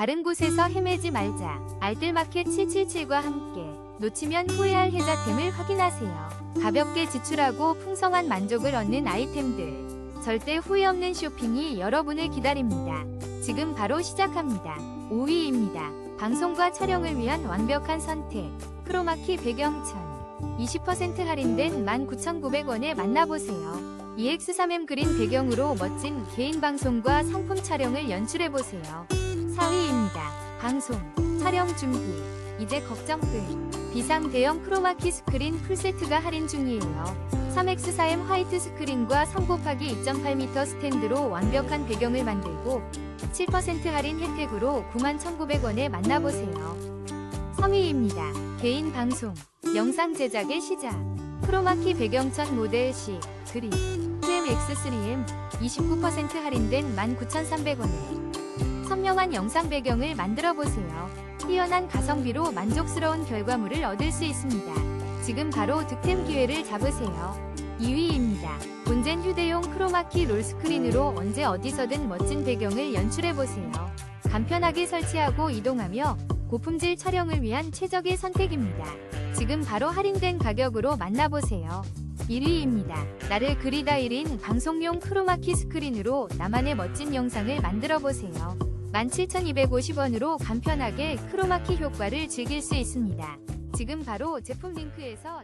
다른 곳에서 헤매지 말자. 알뜰마켓 777과 함께 놓치면 후회할 혜자템을 확인하세요. 가볍게 지출하고 풍성한 만족을 얻는 아이템들. 절대 후회 없는 쇼핑이 여러분을 기다립니다. 지금 바로 시작합니다. 5위입니다. 방송과 촬영을 위한 완벽한 선택. 크로마키 배경천. 20% 할인된 19,900원에 만나보세요. EX3M 그린 배경으로 멋진 개인 방송과 상품 촬영을 연출해보세요. 4위입니다. 방송, 촬영 준비. 이제 걱정 끝. 비상 대형 크로마키 스크린 풀세트가 할인 중이에요. 3X4M 화이트 스크린과 3 곱하기 2.8m 스탠드로 완벽한 배경을 만들고 7% 할인 혜택으로 91,900원에 만나보세요. 3위입니다. 개인 방송, 영상 제작의 시작. 크로마키 배경천 모델 C, 그린, QM-X3M 29% 할인된 19,300원에 선명한 영상 배경을 만들어 보세요. 뛰어난 가성비로 만족스러운 결과물을 얻을 수 있습니다. 지금 바로 득템 기회를 잡으세요. 2위입니다. 본젠 휴대용 크로마키 롤스크린으로 언제 어디서든 멋진 배경을 연출해 보세요. 간편하게 설치하고 이동하며 고품질 촬영을 위한 최적의 선택입니다. 지금 바로 할인된 가격으로 만나보세요. 1위입니다. 나를 그리다 1인 방송용 크로마키 스크린으로 나만의 멋진 영상을 만들어 보세요. 17,250원으로 간편하게 크로마키 효과를 즐길 수 있습니다. 지금 바로 제품 링크에서